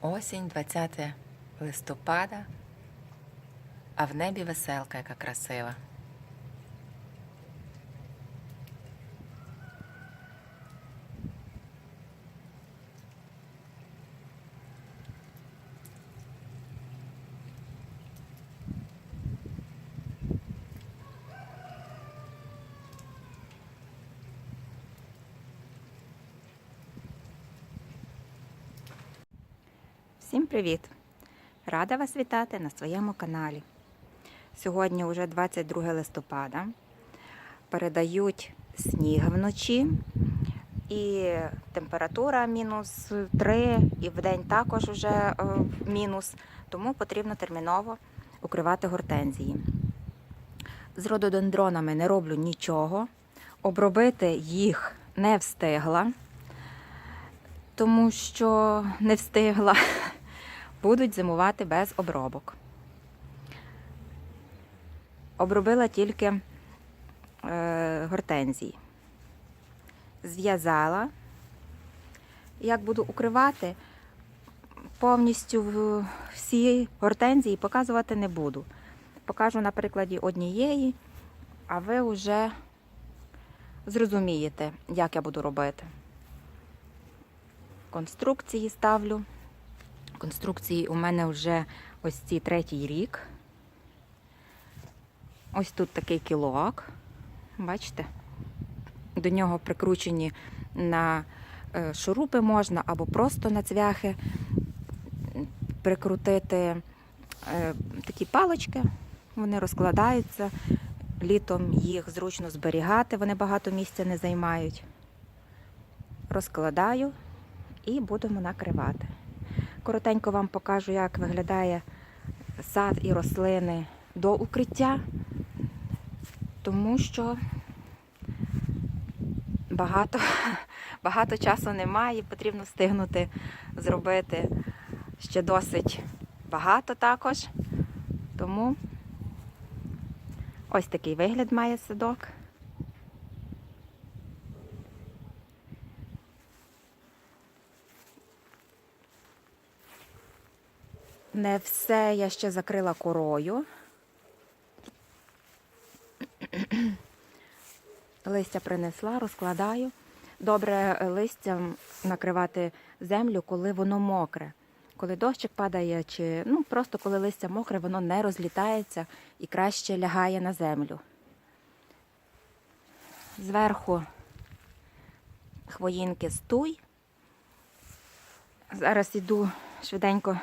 Осінь, 20 листопада, а в небі веселка, яка красива. Привіт! Рада вас вітати на своєму каналі. Сьогодні вже 22 листопада. Передають сніг вночі, і температура мінус 3, і вдень також вже е, мінус, тому потрібно терміново укривати гортензії. З рододендронами не роблю нічого. Обробити їх не встигла, тому що не встигла будуть зимувати без обробок. Обробила тільки е, гортензії. Зв'язала. Як буду укривати, повністю всі гортензії показувати не буду. Покажу на прикладі однієї, а ви вже зрозумієте, як я буду робити. Конструкції ставлю. Конструкції у мене вже ось ці третій рік. Ось тут такий кілок. Бачите? До нього прикручені на е, шурупи можна або просто на цвяхи прикрутити е, такі палочки. Вони розкладаються. Літом їх зручно зберігати, вони багато місця не займають. Розкладаю і будемо накривати. Коротенько вам покажу, як виглядає сад і рослини до укриття, тому що багато, багато часу немає, потрібно встигнути зробити ще досить багато також. Тому ось такий вигляд має садок. Не все я ще закрила корою. Листя принесла, розкладаю. Добре листям накривати землю, коли воно мокре. Коли дощик падає, чи ну просто коли листя мокре, воно не розлітається і краще лягає на землю. Зверху хвоїнки стуй. Зараз іду швиденько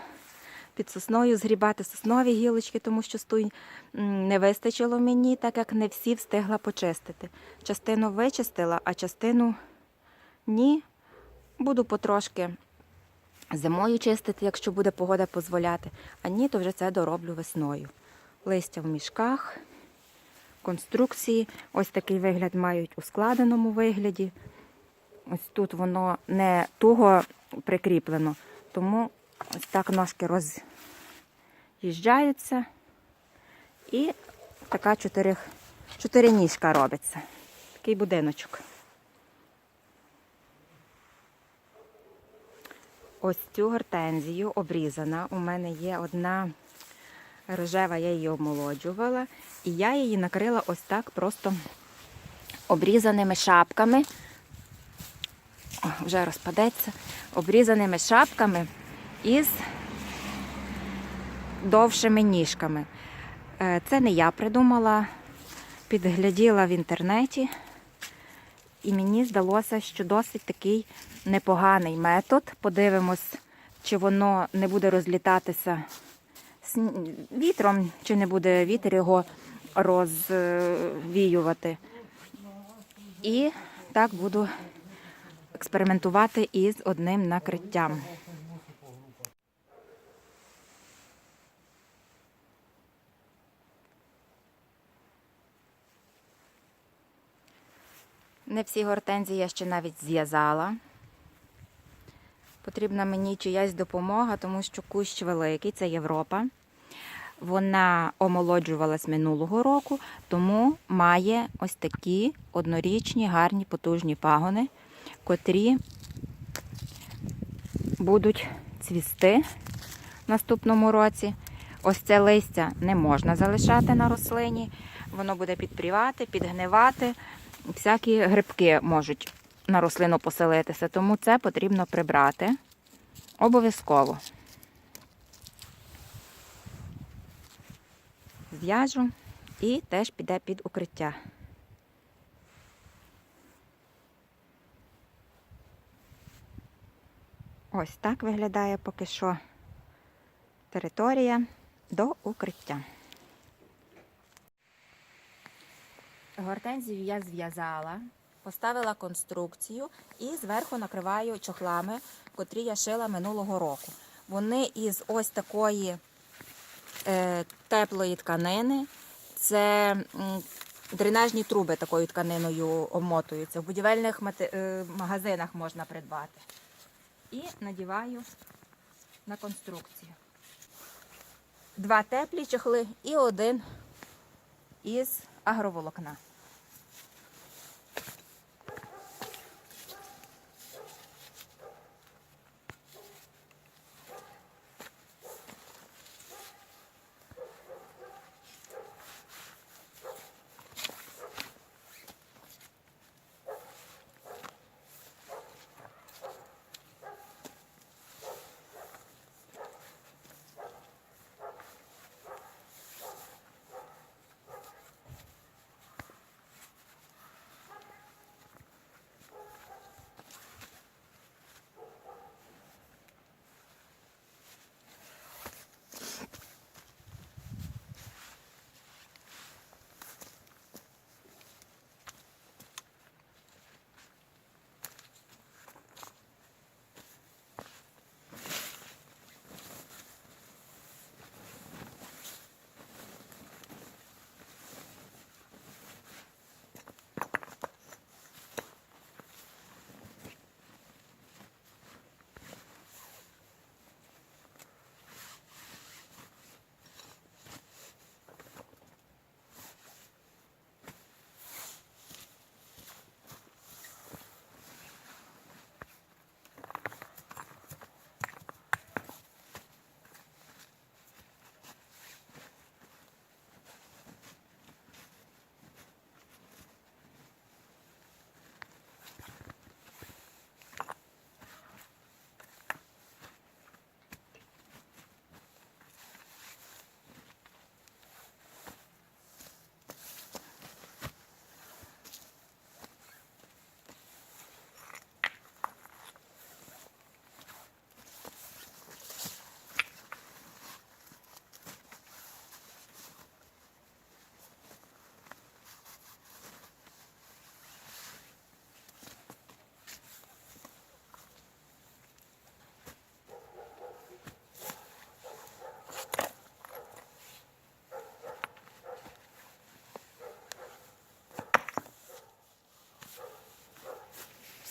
під сосною згрібати соснові гілочки, тому що стуй не вистачило мені, так як не всі встигла почистити. Частину вичистила, а частину ні. Буду потрошки зимою чистити, якщо буде погода дозволяти. А ні, то вже це дороблю весною. Листя в мішках, конструкції. Ось такий вигляд мають у складеному вигляді. Ось тут воно не туго прикріплено, тому ось так ножки роз'їжджаються. І така чотири, чотириніжка робиться. Такий будиночок. Ось цю гортензію обрізана. У мене є одна рожева, я її обмолоджувала. І я її накрила ось так просто обрізаними шапками. О, вже розпадеться. Обрізаними шапками із довшими ніжками. Е, Це не я придумала, підгляділа в інтернеті, і мені здалося, що досить такий непоганий метод. Подивимось, чи воно не буде розлітатися вітром, чи не буде вітер його розвіювати. І так буду експериментувати із одним накриттям. Не всі гортензії я ще навіть зв'язала. Потрібна мені чиясь допомога, тому що кущ великий, це Європа. Вона омолоджувалась минулого року, тому має ось такі однорічні, гарні, потужні пагони, котрі будуть цвісти в наступному році. Ось це листя не можна залишати на рослині. Воно буде підпрівати, підгнивати. Всякі грибки можуть на рослину поселитися, тому це потрібно прибрати обов'язково. Зв'яжу і теж піде під укриття. Ось так виглядає поки що територія до укриття. Гортензію я зв'язала, поставила конструкцію і зверху накриваю чохлами, котрі я шила минулого року. Вони із ось такої е, теплої тканини. Це дренажні труби такою тканиною обмотуються. В будівельних е, магазинах можна придбати. І надіваю на конструкцію. Два теплі чохли і один із агроволокна.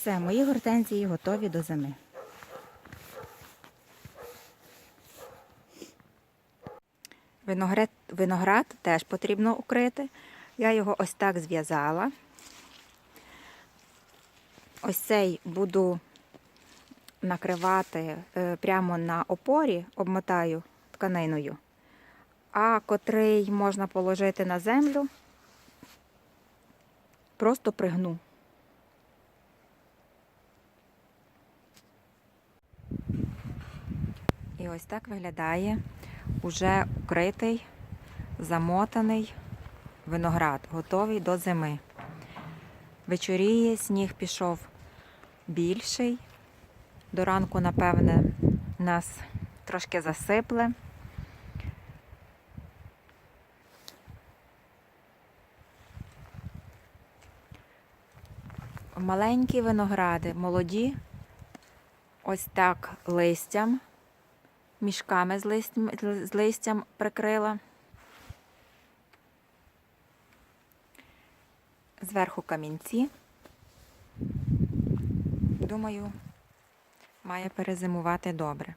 Все, мої гортензії готові до зими. Виноград, виноград теж потрібно укрити. Я його ось так зв'язала. Ось цей буду накривати е, прямо на опорі, обмотаю тканиною, а котрий можна положити на землю, просто пригну. Ось так виглядає уже укритий, замотаний виноград, готовий до зими. Вечоріє, сніг пішов більший. До ранку, напевне, нас трошки засипле. Маленькі виногради, молоді, ось так листям мішками з листям, з листям прикрила. Зверху камінці. Думаю, має перезимувати добре.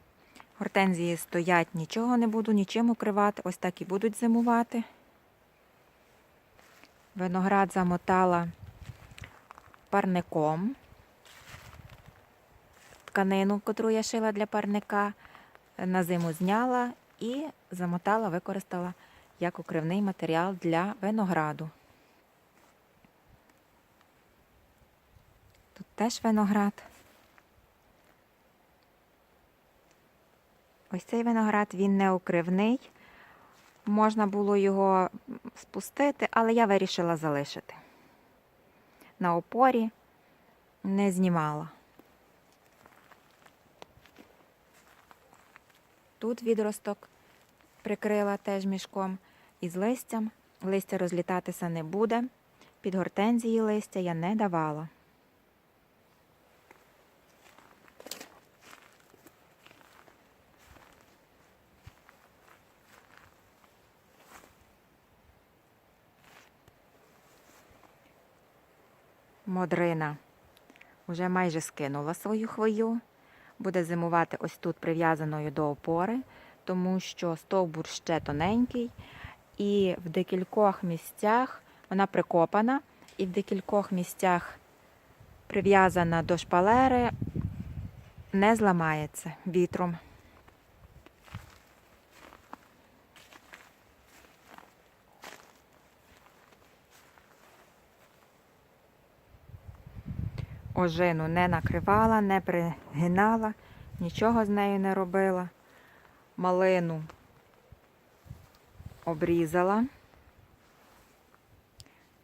Гортензії стоять, нічого не буду нічим укривати, ось так і будуть зимувати. Виноград замотала парником тканину, котру я шила для парника. На зиму зняла і замотала, використала як укривний матеріал для винограду. Тут теж виноград. Ось цей виноград він не укривний. Можна було його спустити, але я вирішила залишити. На опорі не знімала. Тут відросток прикрила теж мішком із листям. Листя розлітатися не буде. Під гортензії листя я не давала. Модрина вже майже скинула свою хвою. Буде зимувати ось тут прив'язаною до опори, тому що стовбур ще тоненький, і в декількох місцях вона прикопана, і в декількох місцях прив'язана до шпалери, не зламається вітром. Ожину не накривала, не пригинала, нічого з нею не робила. Малину обрізала.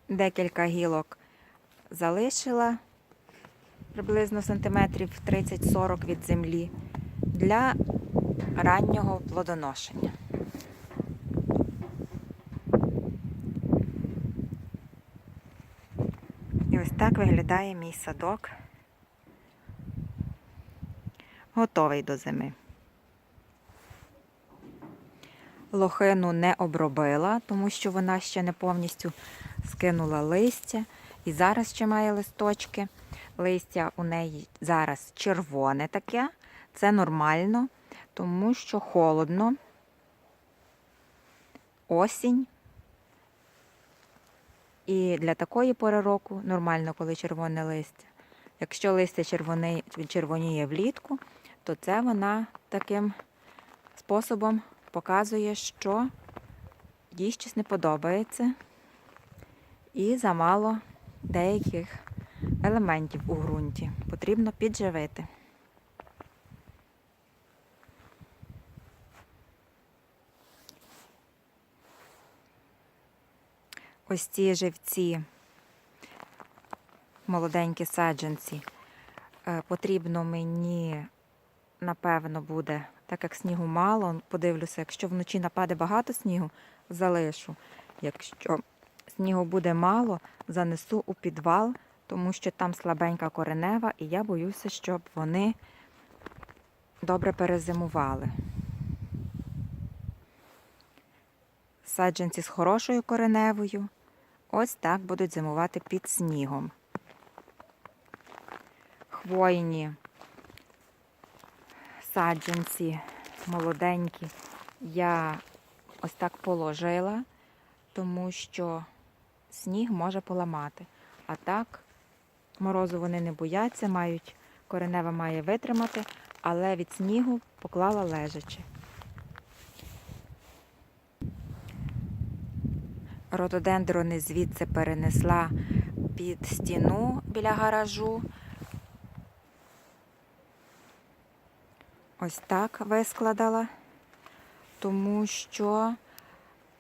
Декілька гілок залишила приблизно сантиметрів 30-40 від землі для раннього плодоношення. І ось так виглядає мій садок. Готовий до зими. Лохину не обробила, тому що вона ще не повністю скинула листя. І зараз ще має листочки. Листя у неї зараз червоне таке. Це нормально, тому що холодно. Осінь. І для такої пори року нормально, коли червоне листя. Якщо листя червоне, червоніє влітку, то це вона таким способом показує, що їй щось не подобається і замало деяких елементів у ґрунті. Потрібно підживити. Ось ці живці, молоденькі саджанці, е, потрібно мені, напевно, буде, так як снігу мало, подивлюся, якщо вночі нападе багато снігу, залишу. Якщо снігу буде мало, занесу у підвал, тому що там слабенька коренева, і я боюся, щоб вони добре перезимували. Саджанці з хорошою кореневою ось так будуть зимувати під снігом. Хвойні саджанці молоденькі я ось так положила, тому що сніг може поламати. А так, морозу вони не бояться, мають, коренева має витримати, але від снігу поклала лежачи. Рододендрони звідси перенесла під стіну біля гаражу. Ось так вискладала, тому що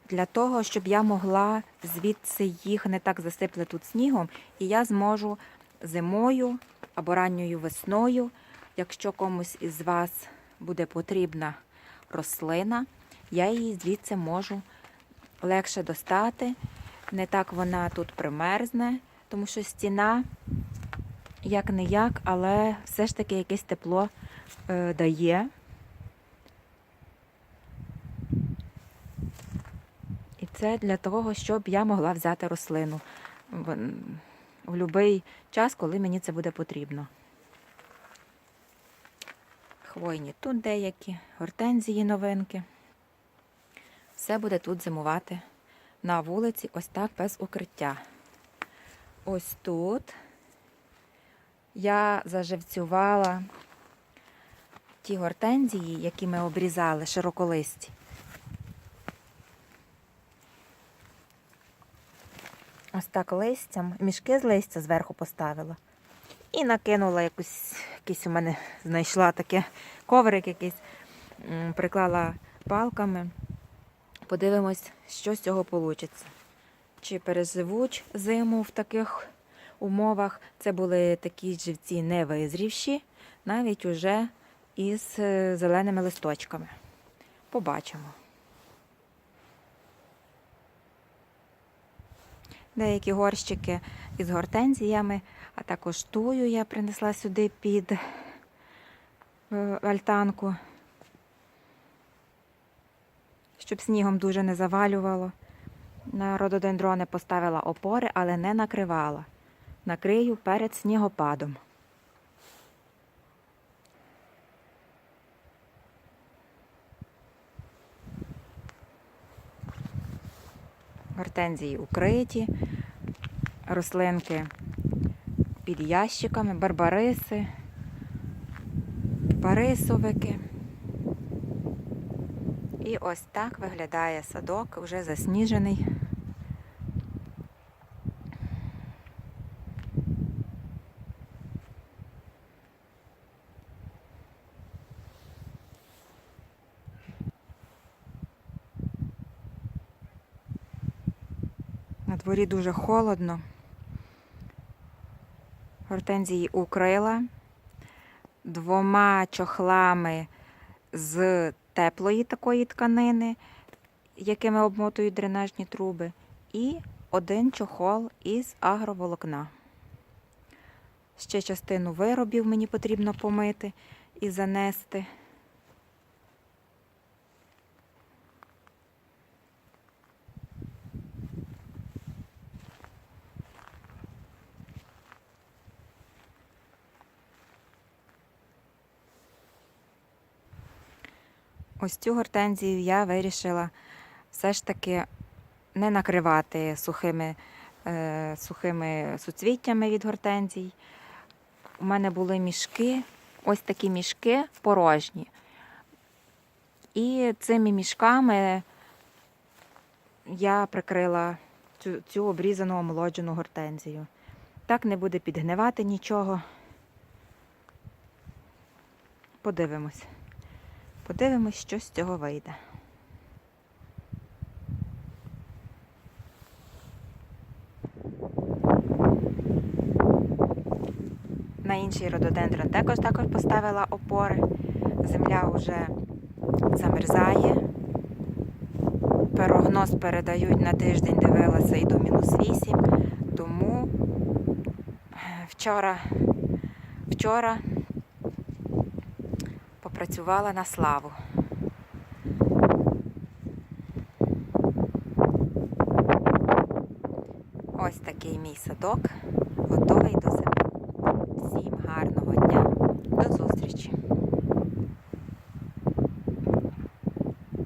для того, щоб я могла звідси їх не так засипли тут снігом, і я зможу зимою або ранньою весною, якщо комусь із вас буде потрібна рослина, я її звідси можу легше достати. Не так вона тут примерзне, тому що стіна як не як, але все ж таки якесь тепло е, дає. І це для того, щоб я могла взяти рослину в, в будь-який час, коли мені це буде потрібно. Хвойні тут деякі, гортензії новинки. Все буде тут зимувати на вулиці, ось так без укриття. Ось тут я заживцювала ті гортензії, які ми обрізали, широколисті. Ось так листям, мішки з листя зверху поставила. І накинула якусь, якийсь у мене знайшла таке коврик якийсь, приклала палками. Подивимось, що з цього вийде. Чи переживуть зиму в таких умовах. Це були такі живці невизрівші, навіть уже із е, зеленими листочками. Побачимо. Деякі горщики із гортензіями, а також тую я принесла сюди під е, альтанку, щоб снігом дуже не завалювало. На рододендрони поставила опори, але не накривала. Накрию перед снігопадом. Гортензії укриті, рослинки під ящиками, барбариси, парисовики. І ось так виглядає садок, вже засніжений. На дворі дуже холодно. Гортензії укрила двома чохлами з теплої такої тканини, якими обмотують дренажні труби, і один чохол із агроволокна. Ще частину виробів мені потрібно помити і занести. Ось цю гортензію я вирішила все ж таки не накривати сухими, е, сухими суцвіттями від гортензій. У мене були мішки, ось такі мішки порожні. І цими мішками я прикрила цю, цю обрізану омолоджену гортензію. Так не буде підгнивати нічого. Подивимось. Подивимось, що з цього вийде. На інший рододендрон також також поставила опори. Земля вже замерзає. Прогноз передають на тиждень, дивилася і до мінус 8. Тому вчора, вчора попрацювала на славу. Ось такий мій садок, готовий до